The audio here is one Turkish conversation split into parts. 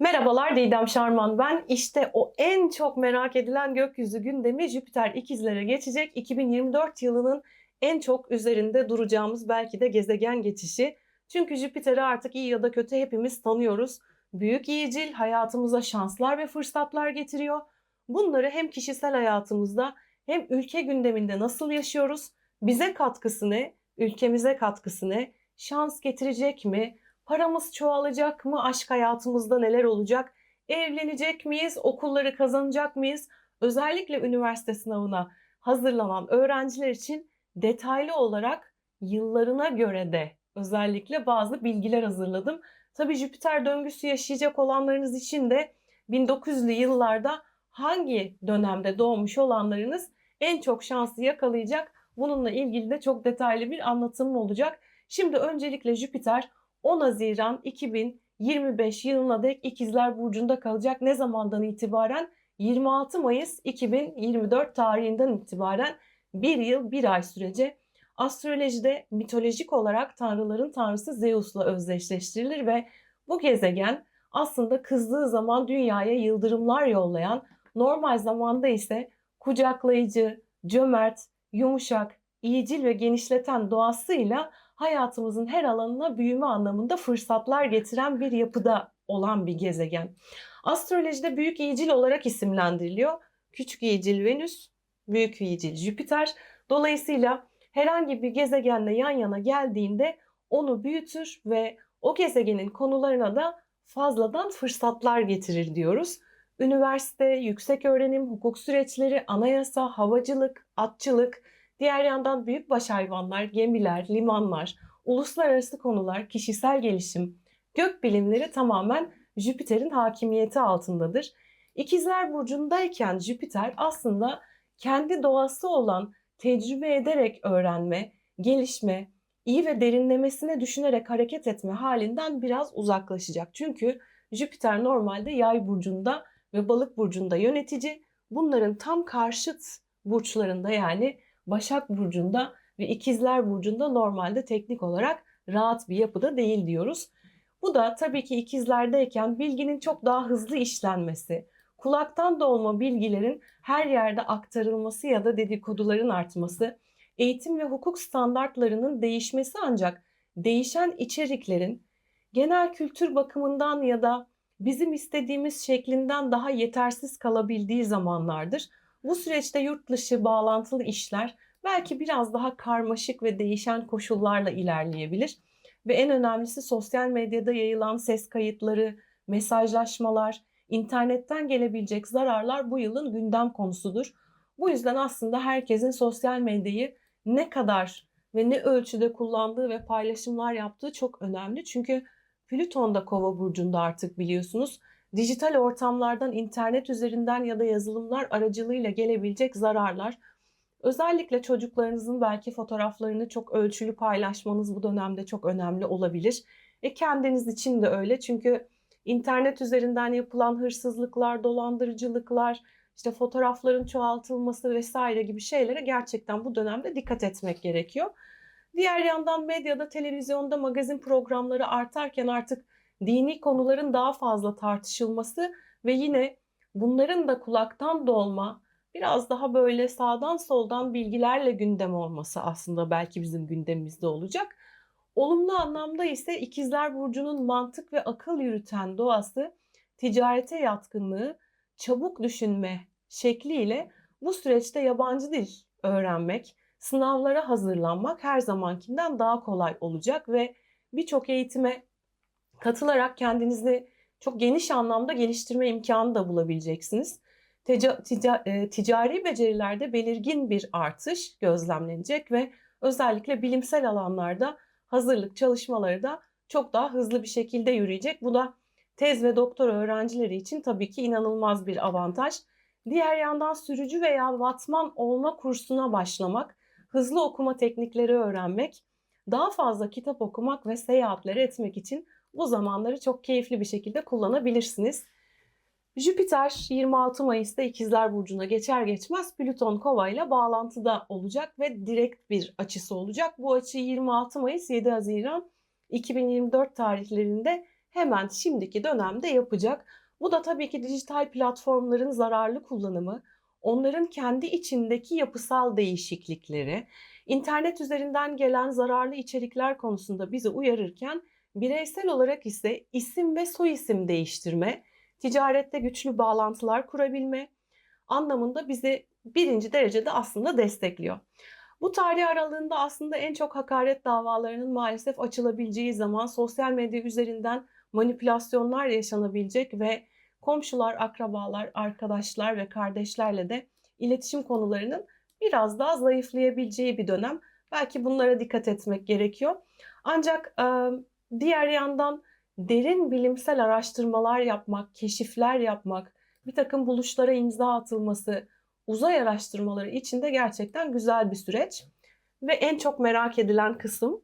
Merhabalar Didem Şarman ben. İşte o en çok merak edilen gökyüzü gündemi Jüpiter ikizlere geçecek. 2024 yılının en çok üzerinde duracağımız belki de gezegen geçişi. Çünkü Jüpiter'i artık iyi ya da kötü hepimiz tanıyoruz. Büyük iyicil hayatımıza şanslar ve fırsatlar getiriyor. Bunları hem kişisel hayatımızda hem ülke gündeminde nasıl yaşıyoruz? Bize katkısı ne? Ülkemize katkısı ne? Şans getirecek mi? Paramız çoğalacak mı? Aşk hayatımızda neler olacak? Evlenecek miyiz? Okulları kazanacak mıyız? Özellikle üniversite sınavına hazırlanan öğrenciler için detaylı olarak yıllarına göre de özellikle bazı bilgiler hazırladım. Tabii Jüpiter döngüsü yaşayacak olanlarınız için de 1900'lü yıllarda hangi dönemde doğmuş olanlarınız en çok şansı yakalayacak? Bununla ilgili de çok detaylı bir anlatımım olacak. Şimdi öncelikle Jüpiter 10 Haziran 2025 yılına dek İkizler Burcu'nda kalacak. Ne zamandan itibaren? 26 Mayıs 2024 tarihinden itibaren bir yıl bir ay sürece astrolojide mitolojik olarak tanrıların tanrısı Zeus'la özdeşleştirilir ve bu gezegen aslında kızdığı zaman dünyaya yıldırımlar yollayan, normal zamanda ise kucaklayıcı, cömert, yumuşak, iyicil ve genişleten doğasıyla hayatımızın her alanına büyüme anlamında fırsatlar getiren bir yapıda olan bir gezegen. Astrolojide büyük iyicil olarak isimlendiriliyor. Küçük iyicil Venüs, büyük iyicil Jüpiter. Dolayısıyla herhangi bir gezegenle yan yana geldiğinde onu büyütür ve o gezegenin konularına da fazladan fırsatlar getirir diyoruz. Üniversite, yüksek öğrenim, hukuk süreçleri, anayasa, havacılık, atçılık, diğer yandan büyükbaş hayvanlar, gemiler, limanlar, uluslararası konular, kişisel gelişim, gök bilimleri tamamen Jüpiter'in hakimiyeti altındadır. İkizler burcundayken Jüpiter aslında kendi doğası olan tecrübe ederek öğrenme, gelişme, iyi ve derinlemesine düşünerek hareket etme halinden biraz uzaklaşacak. Çünkü Jüpiter normalde yay burcunda ve balık burcunda yönetici. Bunların tam karşıt burçlarında yani Başak burcunda ve İkizler burcunda normalde teknik olarak rahat bir yapıda değil diyoruz. Bu da tabii ki ikizlerdeyken bilginin çok daha hızlı işlenmesi, kulaktan dolma bilgilerin her yerde aktarılması ya da dedikoduların artması, eğitim ve hukuk standartlarının değişmesi ancak değişen içeriklerin genel kültür bakımından ya da bizim istediğimiz şeklinden daha yetersiz kalabildiği zamanlardır. Bu süreçte yurt dışı bağlantılı işler belki biraz daha karmaşık ve değişen koşullarla ilerleyebilir. Ve en önemlisi sosyal medyada yayılan ses kayıtları, mesajlaşmalar, internetten gelebilecek zararlar bu yılın gündem konusudur. Bu yüzden aslında herkesin sosyal medyayı ne kadar ve ne ölçüde kullandığı ve paylaşımlar yaptığı çok önemli. Çünkü Plüton da Kova burcunda artık biliyorsunuz. Dijital ortamlardan internet üzerinden ya da yazılımlar aracılığıyla gelebilecek zararlar Özellikle çocuklarınızın belki fotoğraflarını çok ölçülü paylaşmanız bu dönemde çok önemli olabilir. E kendiniz için de öyle çünkü internet üzerinden yapılan hırsızlıklar, dolandırıcılıklar, işte fotoğrafların çoğaltılması vesaire gibi şeylere gerçekten bu dönemde dikkat etmek gerekiyor. Diğer yandan medyada, televizyonda magazin programları artarken artık dini konuların daha fazla tartışılması ve yine bunların da kulaktan dolma, biraz daha böyle sağdan soldan bilgilerle gündem olması aslında belki bizim gündemimizde olacak. Olumlu anlamda ise ikizler burcunun mantık ve akıl yürüten doğası, ticarete yatkınlığı, çabuk düşünme şekliyle bu süreçte yabancı dil öğrenmek, sınavlara hazırlanmak her zamankinden daha kolay olacak ve birçok eğitime katılarak kendinizi çok geniş anlamda geliştirme imkanı da bulabileceksiniz tica, tica, e, ticari becerilerde belirgin bir artış gözlemlenecek ve özellikle bilimsel alanlarda hazırlık çalışmaları da çok daha hızlı bir şekilde yürüyecek. Bu da tez ve doktor öğrencileri için tabii ki inanılmaz bir avantaj. Diğer yandan sürücü veya vatman olma kursuna başlamak, hızlı okuma teknikleri öğrenmek, daha fazla kitap okumak ve seyahatleri etmek için bu zamanları çok keyifli bir şekilde kullanabilirsiniz. Jüpiter 26 Mayıs'ta İkizler Burcu'na geçer geçmez Plüton Kova ile bağlantıda olacak ve direkt bir açısı olacak. Bu açı 26 Mayıs 7 Haziran 2024 tarihlerinde hemen şimdiki dönemde yapacak. Bu da tabii ki dijital platformların zararlı kullanımı, onların kendi içindeki yapısal değişiklikleri, internet üzerinden gelen zararlı içerikler konusunda bizi uyarırken bireysel olarak ise isim ve soyisim değiştirme, ticarette güçlü bağlantılar kurabilme anlamında bizi birinci derecede aslında destekliyor. Bu tarih aralığında aslında en çok hakaret davalarının maalesef açılabileceği zaman sosyal medya üzerinden manipülasyonlar yaşanabilecek ve komşular, akrabalar, arkadaşlar ve kardeşlerle de iletişim konularının biraz daha zayıflayabileceği bir dönem. Belki bunlara dikkat etmek gerekiyor. Ancak diğer yandan derin bilimsel araştırmalar yapmak, keşifler yapmak, bir takım buluşlara imza atılması, uzay araştırmaları için de gerçekten güzel bir süreç. Ve en çok merak edilen kısım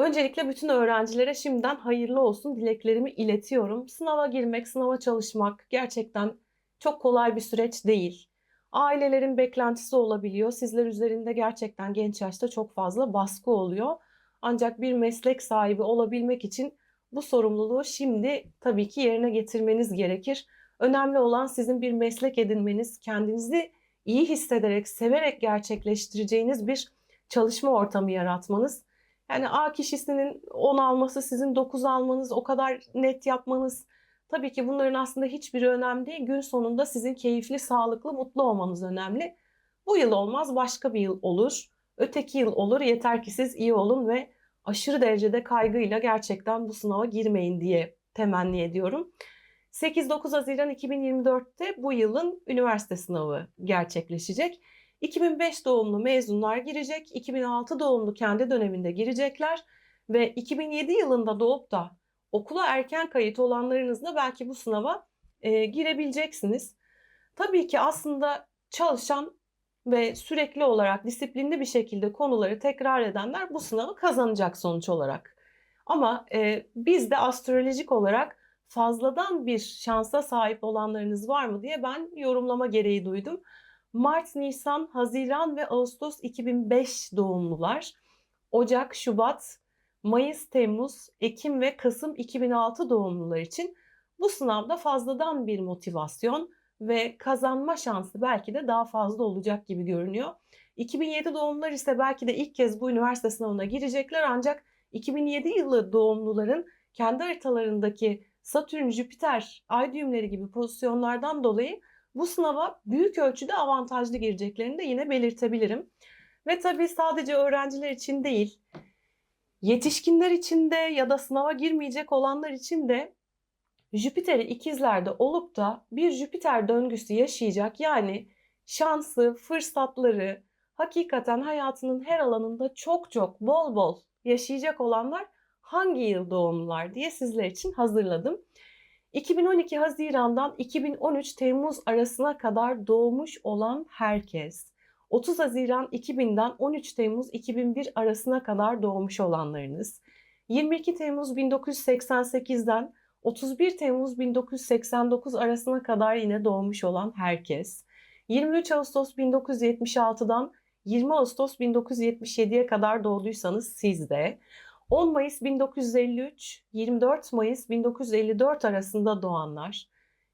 Öncelikle bütün öğrencilere şimdiden hayırlı olsun dileklerimi iletiyorum. Sınava girmek, sınava çalışmak gerçekten çok kolay bir süreç değil. Ailelerin beklentisi olabiliyor. Sizler üzerinde gerçekten genç yaşta çok fazla baskı oluyor. Ancak bir meslek sahibi olabilmek için bu sorumluluğu şimdi tabii ki yerine getirmeniz gerekir. Önemli olan sizin bir meslek edinmeniz, kendinizi iyi hissederek, severek gerçekleştireceğiniz bir çalışma ortamı yaratmanız. Yani A kişisinin 10 alması, sizin 9 almanız, o kadar net yapmanız tabii ki bunların aslında hiçbiri önemli değil. Gün sonunda sizin keyifli, sağlıklı, mutlu olmanız önemli. Bu yıl olmaz, başka bir yıl olur. Öteki yıl olur. Yeter ki siz iyi olun ve aşırı derecede kaygıyla gerçekten bu sınava girmeyin diye temenni ediyorum. 8-9 Haziran 2024'te bu yılın üniversite sınavı gerçekleşecek. 2005 doğumlu mezunlar girecek, 2006 doğumlu kendi döneminde girecekler ve 2007 yılında doğup da okula erken kayıt olanlarınız da belki bu sınava e, girebileceksiniz. Tabii ki aslında çalışan ve sürekli olarak disiplinli bir şekilde konuları tekrar edenler bu sınavı kazanacak sonuç olarak. Ama e, biz de astrolojik olarak fazladan bir şansa sahip olanlarınız var mı diye ben yorumlama gereği duydum. Mart, Nisan, Haziran ve Ağustos 2005 doğumlular. Ocak, Şubat, Mayıs, Temmuz, Ekim ve Kasım 2006 doğumlular için bu sınavda fazladan bir motivasyon ve kazanma şansı belki de daha fazla olacak gibi görünüyor. 2007 doğumlular ise belki de ilk kez bu üniversite sınavına girecekler ancak 2007 yılı doğumluların kendi haritalarındaki Satürn, Jüpiter, ay düğümleri gibi pozisyonlardan dolayı bu sınava büyük ölçüde avantajlı gireceklerini de yine belirtebilirim. Ve tabii sadece öğrenciler için değil, yetişkinler için de ya da sınava girmeyecek olanlar için de Jüpiter'i ikizlerde olup da bir Jüpiter döngüsü yaşayacak yani şansı, fırsatları hakikaten hayatının her alanında çok çok bol bol yaşayacak olanlar hangi yıl doğumlular diye sizler için hazırladım. 2012 Haziran'dan 2013 Temmuz arasına kadar doğmuş olan herkes, 30 Haziran 2000'den 13 Temmuz 2001 arasına kadar doğmuş olanlarınız, 22 Temmuz 1988'den 31 Temmuz 1989 arasına kadar yine doğmuş olan herkes, 23 Ağustos 1976'dan 20 Ağustos 1977'ye kadar doğduysanız siz de, 10 Mayıs 1953, 24 Mayıs 1954 arasında doğanlar,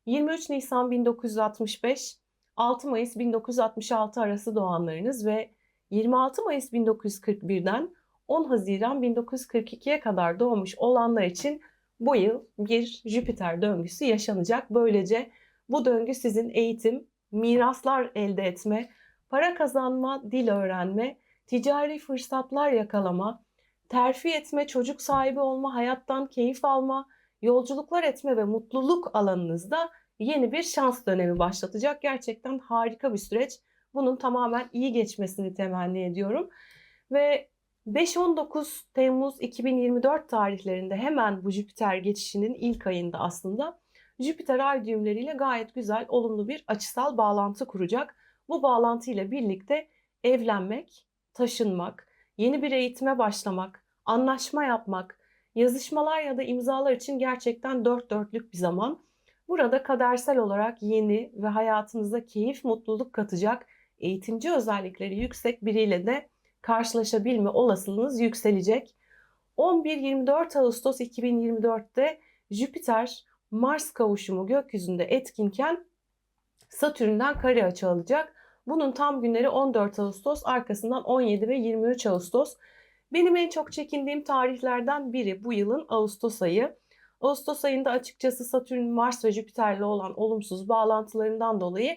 23 Nisan 1965, 6 Mayıs 1966 arası doğanlarınız ve 26 Mayıs 1941'den 10 Haziran 1942'ye kadar doğmuş olanlar için bu yıl bir Jüpiter döngüsü yaşanacak. Böylece bu döngü sizin eğitim, miraslar elde etme, para kazanma, dil öğrenme, ticari fırsatlar yakalama, terfi etme, çocuk sahibi olma, hayattan keyif alma, yolculuklar etme ve mutluluk alanınızda yeni bir şans dönemi başlatacak. Gerçekten harika bir süreç. Bunun tamamen iyi geçmesini temenni ediyorum. Ve 5-19 Temmuz 2024 tarihlerinde hemen bu Jüpiter geçişinin ilk ayında aslında Jüpiter ay düğümleriyle gayet güzel, olumlu bir açısal bağlantı kuracak. Bu bağlantı ile birlikte evlenmek, taşınmak, yeni bir eğitime başlamak, anlaşma yapmak, yazışmalar ya da imzalar için gerçekten dört dörtlük bir zaman. Burada kadersel olarak yeni ve hayatınıza keyif, mutluluk katacak eğitimci özellikleri yüksek biriyle de karşılaşabilme olasılığınız yükselecek. 11-24 Ağustos 2024'te Jüpiter Mars kavuşumu gökyüzünde etkinken Satürn'den kare açı alacak. Bunun tam günleri 14 Ağustos, arkasından 17 ve 23 Ağustos. Benim en çok çekindiğim tarihlerden biri bu yılın Ağustos ayı. Ağustos ayında açıkçası Satürn, Mars ve Jüpiter'le olan olumsuz bağlantılarından dolayı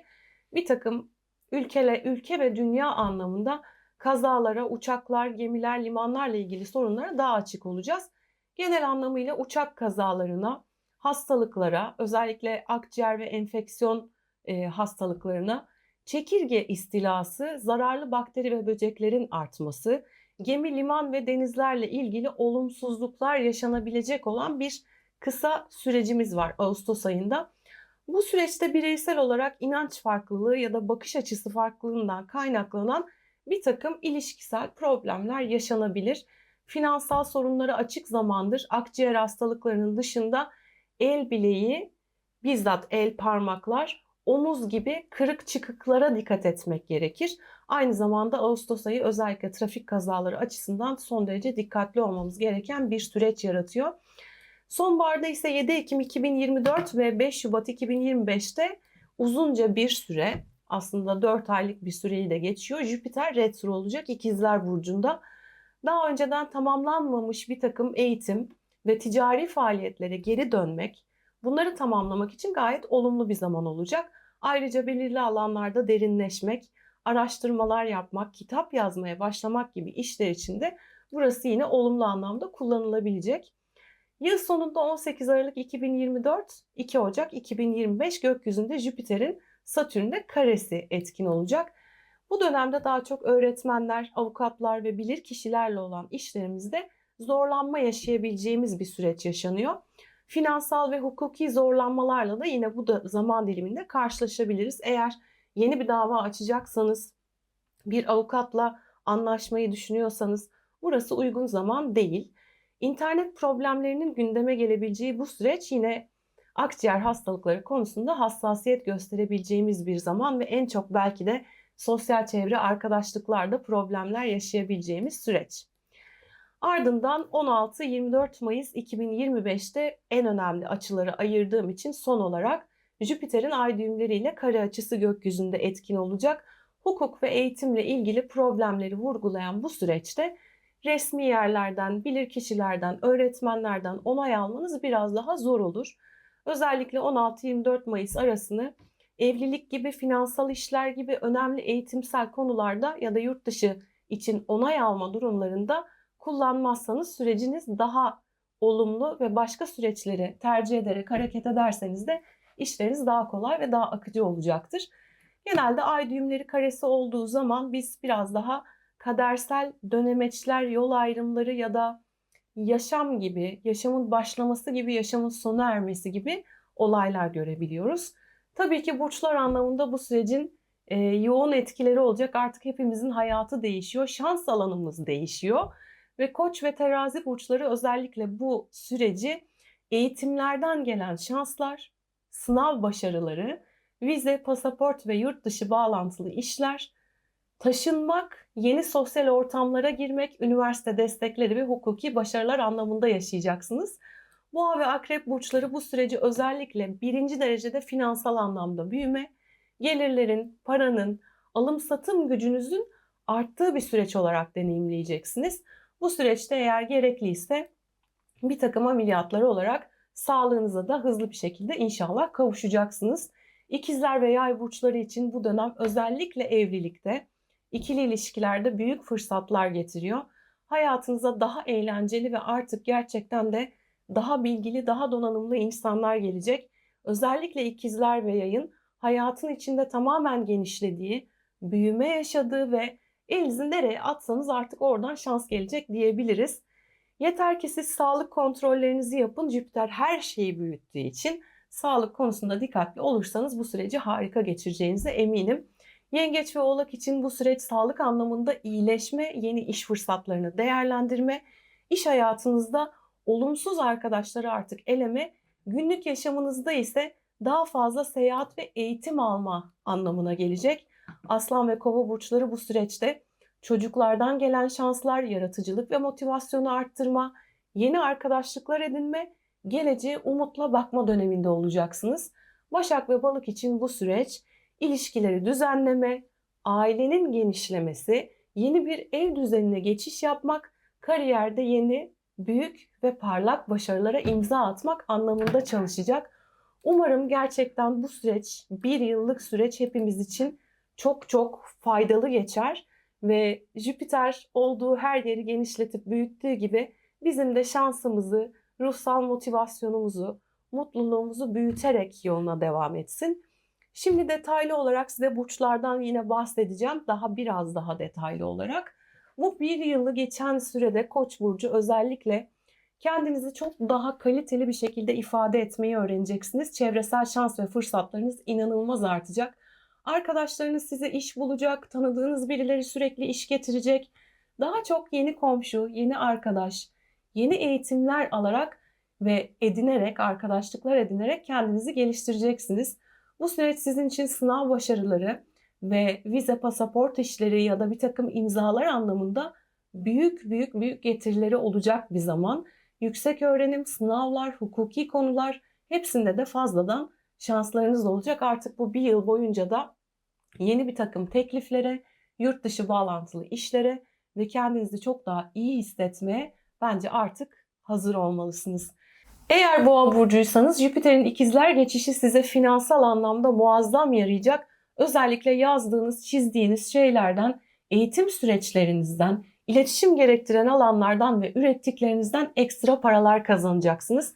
bir takım ülkele, ülke ve dünya anlamında kazalara, uçaklar, gemiler, limanlarla ilgili sorunlara daha açık olacağız. Genel anlamıyla uçak kazalarına, hastalıklara, özellikle akciğer ve enfeksiyon e, hastalıklarına, çekirge istilası, zararlı bakteri ve böceklerin artması, gemi, liman ve denizlerle ilgili olumsuzluklar yaşanabilecek olan bir kısa sürecimiz var Ağustos ayında. Bu süreçte bireysel olarak inanç farklılığı ya da bakış açısı farklılığından kaynaklanan bir takım ilişkisel problemler yaşanabilir. Finansal sorunları açık zamandır akciğer hastalıklarının dışında el bileği, bizzat el parmaklar, omuz gibi kırık çıkıklara dikkat etmek gerekir. Aynı zamanda Ağustos ayı özellikle trafik kazaları açısından son derece dikkatli olmamız gereken bir süreç yaratıyor. Sonbaharda ise 7 Ekim 2024 ve 5 Şubat 2025'te uzunca bir süre aslında 4 aylık bir süreyi de geçiyor. Jüpiter retro olacak İkizler Burcu'nda. Daha önceden tamamlanmamış bir takım eğitim ve ticari faaliyetlere geri dönmek, bunları tamamlamak için gayet olumlu bir zaman olacak. Ayrıca belirli alanlarda derinleşmek, araştırmalar yapmak, kitap yazmaya başlamak gibi işler için de burası yine olumlu anlamda kullanılabilecek. Yıl sonunda 18 Aralık 2024, 2 Ocak 2025 gökyüzünde Jüpiter'in Satürn'de karesi etkin olacak. Bu dönemde daha çok öğretmenler, avukatlar ve bilir kişilerle olan işlerimizde zorlanma yaşayabileceğimiz bir süreç yaşanıyor. Finansal ve hukuki zorlanmalarla da yine bu da zaman diliminde karşılaşabiliriz. Eğer yeni bir dava açacaksanız, bir avukatla anlaşmayı düşünüyorsanız burası uygun zaman değil. İnternet problemlerinin gündeme gelebileceği bu süreç yine akciğer hastalıkları konusunda hassasiyet gösterebileceğimiz bir zaman ve en çok belki de sosyal çevre arkadaşlıklarda problemler yaşayabileceğimiz süreç. Ardından 16-24 Mayıs 2025'te en önemli açıları ayırdığım için son olarak Jüpiter'in ay düğümleriyle kare açısı gökyüzünde etkin olacak. Hukuk ve eğitimle ilgili problemleri vurgulayan bu süreçte resmi yerlerden, bilir kişilerden, öğretmenlerden onay almanız biraz daha zor olur. Özellikle 16-24 Mayıs arasını evlilik gibi, finansal işler gibi önemli eğitimsel konularda ya da yurt dışı için onay alma durumlarında kullanmazsanız süreciniz daha olumlu ve başka süreçleri tercih ederek hareket ederseniz de işleriniz daha kolay ve daha akıcı olacaktır. Genelde ay düğümleri karesi olduğu zaman biz biraz daha kadersel dönemeçler, yol ayrımları ya da yaşam gibi, yaşamın başlaması gibi, yaşamın sona ermesi gibi olaylar görebiliyoruz. Tabii ki burçlar anlamında bu sürecin e, yoğun etkileri olacak. Artık hepimizin hayatı değişiyor, şans alanımız değişiyor. Ve koç ve terazi burçları özellikle bu süreci eğitimlerden gelen şanslar, sınav başarıları, vize, pasaport ve yurt dışı bağlantılı işler, taşınmak, yeni sosyal ortamlara girmek, üniversite destekleri ve hukuki başarılar anlamında yaşayacaksınız. Boğa ve akrep burçları bu süreci özellikle birinci derecede finansal anlamda büyüme, gelirlerin, paranın, alım satım gücünüzün arttığı bir süreç olarak deneyimleyeceksiniz. Bu süreçte eğer gerekliyse bir takım ameliyatları olarak sağlığınıza da hızlı bir şekilde inşallah kavuşacaksınız. İkizler ve yay burçları için bu dönem özellikle evlilikte, ikili ilişkilerde büyük fırsatlar getiriyor. Hayatınıza daha eğlenceli ve artık gerçekten de daha bilgili, daha donanımlı insanlar gelecek. Özellikle ikizler ve yayın hayatın içinde tamamen genişlediği, büyüme yaşadığı ve elinizi nereye atsanız artık oradan şans gelecek diyebiliriz. Yeter ki siz sağlık kontrollerinizi yapın. Jüpiter her şeyi büyüttüğü için sağlık konusunda dikkatli olursanız bu süreci harika geçireceğinize eminim. Yengeç ve Oğlak için bu süreç sağlık anlamında iyileşme, yeni iş fırsatlarını değerlendirme, iş hayatınızda olumsuz arkadaşları artık eleme, günlük yaşamınızda ise daha fazla seyahat ve eğitim alma anlamına gelecek. Aslan ve Kova burçları bu süreçte çocuklardan gelen şanslar, yaratıcılık ve motivasyonu arttırma, yeni arkadaşlıklar edinme, geleceğe umutla bakma döneminde olacaksınız. Başak ve Balık için bu süreç ilişkileri düzenleme, ailenin genişlemesi, yeni bir ev düzenine geçiş yapmak, kariyerde yeni, büyük ve parlak başarılara imza atmak anlamında çalışacak. Umarım gerçekten bu süreç, bir yıllık süreç hepimiz için çok çok faydalı geçer ve Jüpiter olduğu her yeri genişletip büyüttüğü gibi bizim de şansımızı, ruhsal motivasyonumuzu, mutluluğumuzu büyüterek yoluna devam etsin. Şimdi detaylı olarak size burçlardan yine bahsedeceğim. Daha biraz daha detaylı olarak. Bu bir yılı geçen sürede Koç burcu özellikle kendinizi çok daha kaliteli bir şekilde ifade etmeyi öğreneceksiniz. Çevresel şans ve fırsatlarınız inanılmaz artacak. Arkadaşlarınız size iş bulacak, tanıdığınız birileri sürekli iş getirecek. Daha çok yeni komşu, yeni arkadaş, yeni eğitimler alarak ve edinerek, arkadaşlıklar edinerek kendinizi geliştireceksiniz. Bu süreç sizin için sınav başarıları ve vize pasaport işleri ya da bir takım imzalar anlamında büyük büyük büyük getirileri olacak bir zaman. Yüksek öğrenim, sınavlar, hukuki konular hepsinde de fazladan şanslarınız olacak. Artık bu bir yıl boyunca da yeni bir takım tekliflere, yurt dışı bağlantılı işlere ve kendinizi çok daha iyi hissetmeye bence artık hazır olmalısınız. Eğer boğa burcuysanız Jüpiter'in ikizler geçişi size finansal anlamda muazzam yarayacak. Özellikle yazdığınız, çizdiğiniz şeylerden, eğitim süreçlerinizden, iletişim gerektiren alanlardan ve ürettiklerinizden ekstra paralar kazanacaksınız.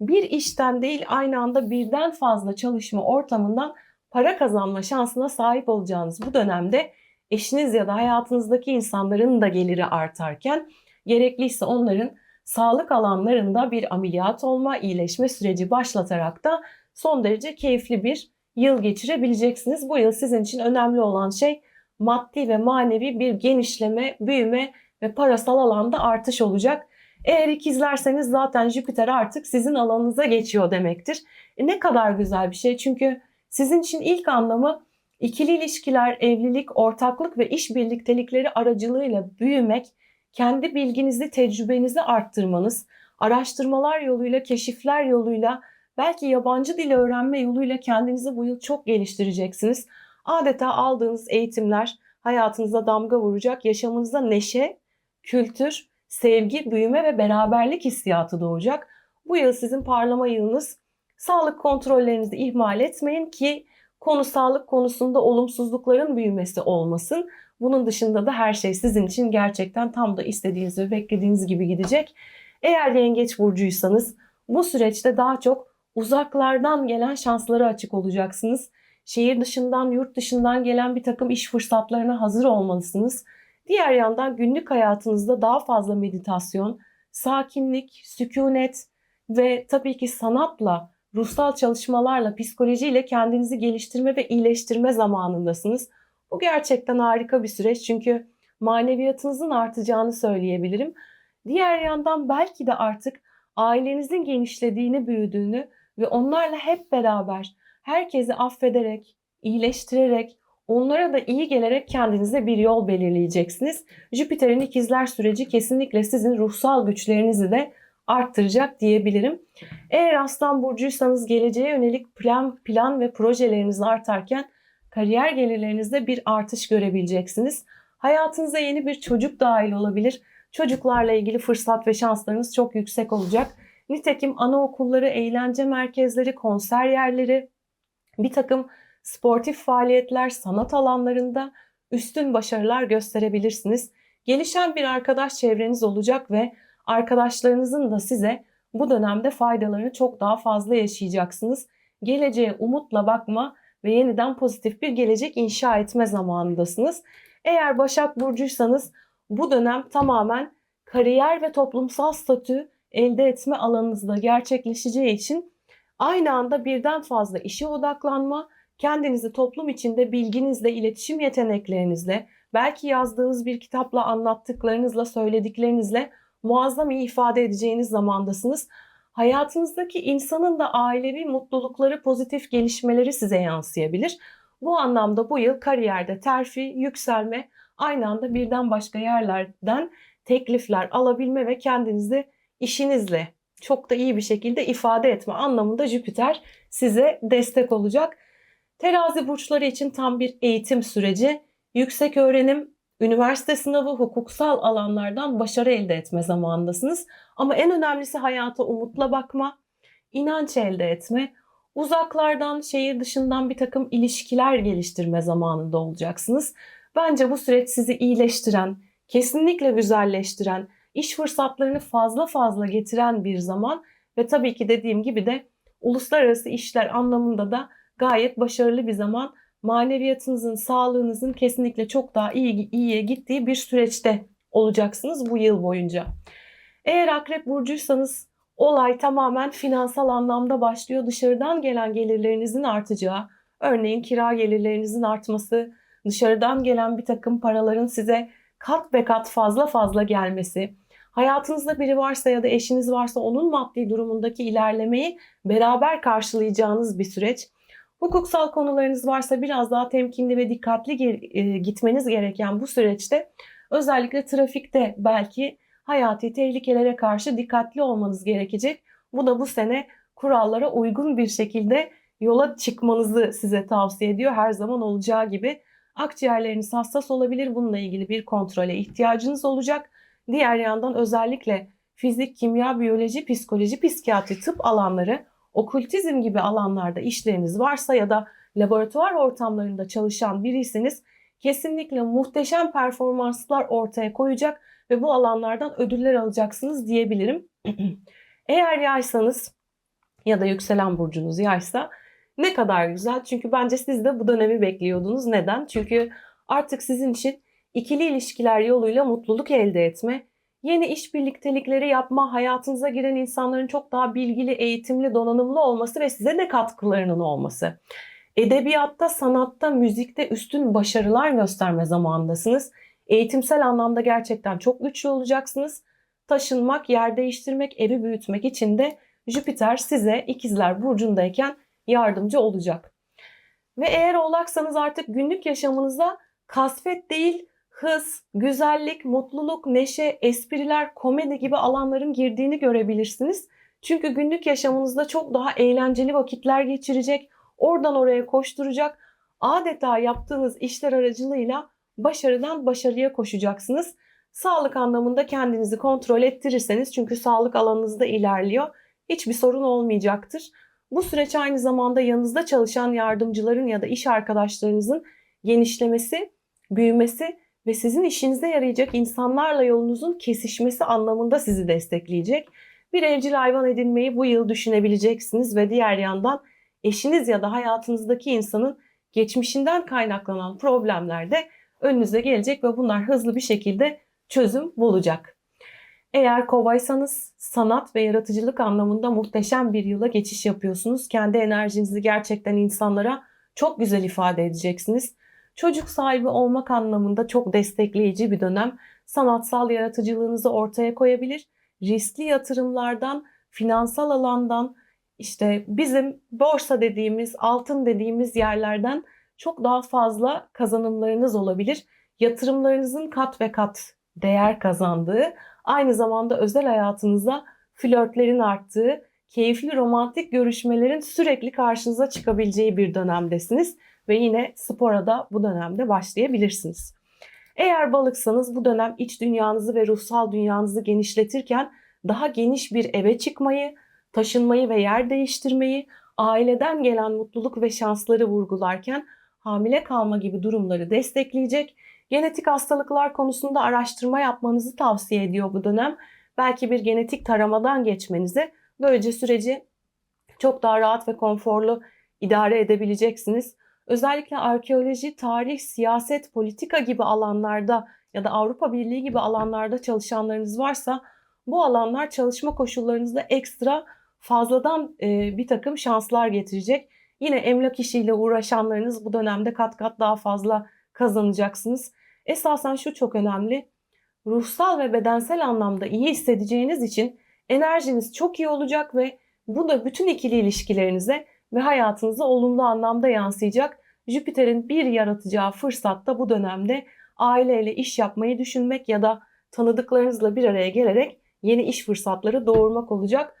Bir işten değil aynı anda birden fazla çalışma ortamından para kazanma şansına sahip olacağınız bu dönemde eşiniz ya da hayatınızdaki insanların da geliri artarken gerekliyse onların sağlık alanlarında bir ameliyat olma, iyileşme süreci başlatarak da son derece keyifli bir yıl geçirebileceksiniz. Bu yıl sizin için önemli olan şey maddi ve manevi bir genişleme, büyüme ve parasal alanda artış olacak. Eğer ikizlerseniz zaten Jüpiter artık sizin alanınıza geçiyor demektir. E ne kadar güzel bir şey çünkü sizin için ilk anlamı ikili ilişkiler, evlilik, ortaklık ve iş birliktelikleri aracılığıyla büyümek, kendi bilginizi, tecrübenizi arttırmanız, araştırmalar yoluyla, keşifler yoluyla, belki yabancı dil öğrenme yoluyla kendinizi bu yıl çok geliştireceksiniz. Adeta aldığınız eğitimler hayatınıza damga vuracak, yaşamınıza neşe, kültür, sevgi, büyüme ve beraberlik hissiyatı doğacak. Bu yıl sizin parlama yılınız. Sağlık kontrollerinizi ihmal etmeyin ki konu sağlık konusunda olumsuzlukların büyümesi olmasın. Bunun dışında da her şey sizin için gerçekten tam da istediğiniz ve beklediğiniz gibi gidecek. Eğer yengeç burcuysanız bu süreçte daha çok uzaklardan gelen şanslara açık olacaksınız. Şehir dışından, yurt dışından gelen bir takım iş fırsatlarına hazır olmalısınız. Diğer yandan günlük hayatınızda daha fazla meditasyon, sakinlik, sükunet ve tabii ki sanatla, ruhsal çalışmalarla, psikolojiyle kendinizi geliştirme ve iyileştirme zamanındasınız. Bu gerçekten harika bir süreç çünkü maneviyatınızın artacağını söyleyebilirim. Diğer yandan belki de artık ailenizin genişlediğini, büyüdüğünü ve onlarla hep beraber herkesi affederek, iyileştirerek, onlara da iyi gelerek kendinize bir yol belirleyeceksiniz. Jüpiter'in ikizler süreci kesinlikle sizin ruhsal güçlerinizi de arttıracak diyebilirim. Eğer Aslan burcuysanız geleceğe yönelik plan, plan ve projeleriniz artarken kariyer gelirlerinizde bir artış görebileceksiniz. Hayatınıza yeni bir çocuk dahil olabilir. Çocuklarla ilgili fırsat ve şanslarınız çok yüksek olacak. Nitekim anaokulları, eğlence merkezleri, konser yerleri, bir takım sportif faaliyetler, sanat alanlarında üstün başarılar gösterebilirsiniz. Gelişen bir arkadaş çevreniz olacak ve arkadaşlarınızın da size bu dönemde faydalarını çok daha fazla yaşayacaksınız. Geleceğe umutla bakma ve yeniden pozitif bir gelecek inşa etme zamanındasınız. Eğer Başak Burcuysanız bu dönem tamamen kariyer ve toplumsal statü elde etme alanınızda gerçekleşeceği için aynı anda birden fazla işe odaklanma, kendinizi toplum içinde bilginizle, iletişim yeteneklerinizle, belki yazdığınız bir kitapla, anlattıklarınızla, söylediklerinizle muazzam iyi ifade edeceğiniz zamandasınız. Hayatınızdaki insanın da ailevi mutlulukları, pozitif gelişmeleri size yansıyabilir. Bu anlamda bu yıl kariyerde terfi, yükselme, aynı anda birden başka yerlerden teklifler alabilme ve kendinizi işinizle çok da iyi bir şekilde ifade etme anlamında Jüpiter size destek olacak. Terazi burçları için tam bir eğitim süreci, yüksek öğrenim, üniversite sınavı, hukuksal alanlardan başarı elde etme zamanındasınız. Ama en önemlisi hayata umutla bakma, inanç elde etme, uzaklardan, şehir dışından bir takım ilişkiler geliştirme zamanında olacaksınız. Bence bu süreç sizi iyileştiren, kesinlikle güzelleştiren, iş fırsatlarını fazla fazla getiren bir zaman ve tabii ki dediğim gibi de uluslararası işler anlamında da gayet başarılı bir zaman. Maneviyatınızın, sağlığınızın kesinlikle çok daha iyi iyiye gittiği bir süreçte olacaksınız bu yıl boyunca. Eğer Akrep burcuysanız olay tamamen finansal anlamda başlıyor. Dışarıdan gelen gelirlerinizin artacağı, örneğin kira gelirlerinizin artması, dışarıdan gelen bir takım paraların size kat be kat fazla fazla gelmesi, hayatınızda biri varsa ya da eşiniz varsa onun maddi durumundaki ilerlemeyi beraber karşılayacağınız bir süreç. Hukuksal konularınız varsa biraz daha temkinli ve dikkatli e, gitmeniz gereken bu süreçte özellikle trafikte belki hayati tehlikelere karşı dikkatli olmanız gerekecek. Bu da bu sene kurallara uygun bir şekilde yola çıkmanızı size tavsiye ediyor. Her zaman olacağı gibi akciğerleriniz hassas olabilir. Bununla ilgili bir kontrole ihtiyacınız olacak. Diğer yandan özellikle fizik, kimya, biyoloji, psikoloji, psikiyatri, tıp alanları, okültizm gibi alanlarda işleriniz varsa ya da laboratuvar ortamlarında çalışan biriyseniz kesinlikle muhteşem performanslar ortaya koyacak ve bu alanlardan ödüller alacaksınız diyebilirim. Eğer yaysanız ya da yükselen burcunuz yaysa ne kadar güzel. Çünkü bence siz de bu dönemi bekliyordunuz. Neden? Çünkü artık sizin için ikili ilişkiler yoluyla mutluluk elde etme, yeni iş birliktelikleri yapma, hayatınıza giren insanların çok daha bilgili, eğitimli, donanımlı olması ve size de katkılarının olması. Edebiyatta, sanatta, müzikte üstün başarılar gösterme zamanındasınız. Eğitimsel anlamda gerçekten çok güçlü olacaksınız. Taşınmak, yer değiştirmek, evi büyütmek için de Jüpiter size ikizler burcundayken yardımcı olacak. Ve eğer oğlaksanız artık günlük yaşamınıza kasvet değil, hız, güzellik, mutluluk, neşe, espriler, komedi gibi alanların girdiğini görebilirsiniz. Çünkü günlük yaşamınızda çok daha eğlenceli vakitler geçirecek, oradan oraya koşturacak, adeta yaptığınız işler aracılığıyla başarıdan başarıya koşacaksınız. Sağlık anlamında kendinizi kontrol ettirirseniz çünkü sağlık alanınızda ilerliyor. Hiçbir sorun olmayacaktır. Bu süreç aynı zamanda yanınızda çalışan yardımcıların ya da iş arkadaşlarınızın genişlemesi, büyümesi ve sizin işinize yarayacak insanlarla yolunuzun kesişmesi anlamında sizi destekleyecek. Bir evcil hayvan edinmeyi bu yıl düşünebileceksiniz ve diğer yandan eşiniz ya da hayatınızdaki insanın geçmişinden kaynaklanan problemler de önünüze gelecek ve bunlar hızlı bir şekilde çözüm bulacak. Eğer kovaysanız sanat ve yaratıcılık anlamında muhteşem bir yıla geçiş yapıyorsunuz. Kendi enerjinizi gerçekten insanlara çok güzel ifade edeceksiniz. Çocuk sahibi olmak anlamında çok destekleyici bir dönem. Sanatsal yaratıcılığınızı ortaya koyabilir. Riskli yatırımlardan, finansal alandan, işte bizim borsa dediğimiz, altın dediğimiz yerlerden çok daha fazla kazanımlarınız olabilir. Yatırımlarınızın kat ve kat değer kazandığı, aynı zamanda özel hayatınızda flörtlerin arttığı, keyifli romantik görüşmelerin sürekli karşınıza çıkabileceği bir dönemdesiniz ve yine spora da bu dönemde başlayabilirsiniz. Eğer balıksanız bu dönem iç dünyanızı ve ruhsal dünyanızı genişletirken daha geniş bir eve çıkmayı, taşınmayı ve yer değiştirmeyi, aileden gelen mutluluk ve şansları vurgularken hamile kalma gibi durumları destekleyecek, genetik hastalıklar konusunda araştırma yapmanızı tavsiye ediyor bu dönem. Belki bir genetik taramadan geçmenizi böylece süreci çok daha rahat ve konforlu idare edebileceksiniz. Özellikle arkeoloji, tarih, siyaset, politika gibi alanlarda ya da Avrupa Birliği gibi alanlarda çalışanlarınız varsa bu alanlar çalışma koşullarınızda ekstra fazladan e, bir takım şanslar getirecek. Yine emlak işiyle uğraşanlarınız bu dönemde kat kat daha fazla kazanacaksınız. Esasen şu çok önemli. Ruhsal ve bedensel anlamda iyi hissedeceğiniz için enerjiniz çok iyi olacak ve bu da bütün ikili ilişkilerinize ve hayatınıza olumlu anlamda yansıyacak. Jüpiter'in bir yaratacağı fırsatta bu dönemde aileyle iş yapmayı düşünmek ya da tanıdıklarınızla bir araya gelerek yeni iş fırsatları doğurmak olacak.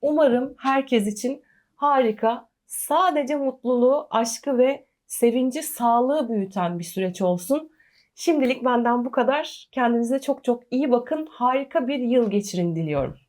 Umarım herkes için harika, sadece mutluluğu, aşkı ve sevinci, sağlığı büyüten bir süreç olsun. Şimdilik benden bu kadar. Kendinize çok çok iyi bakın. Harika bir yıl geçirin diliyorum.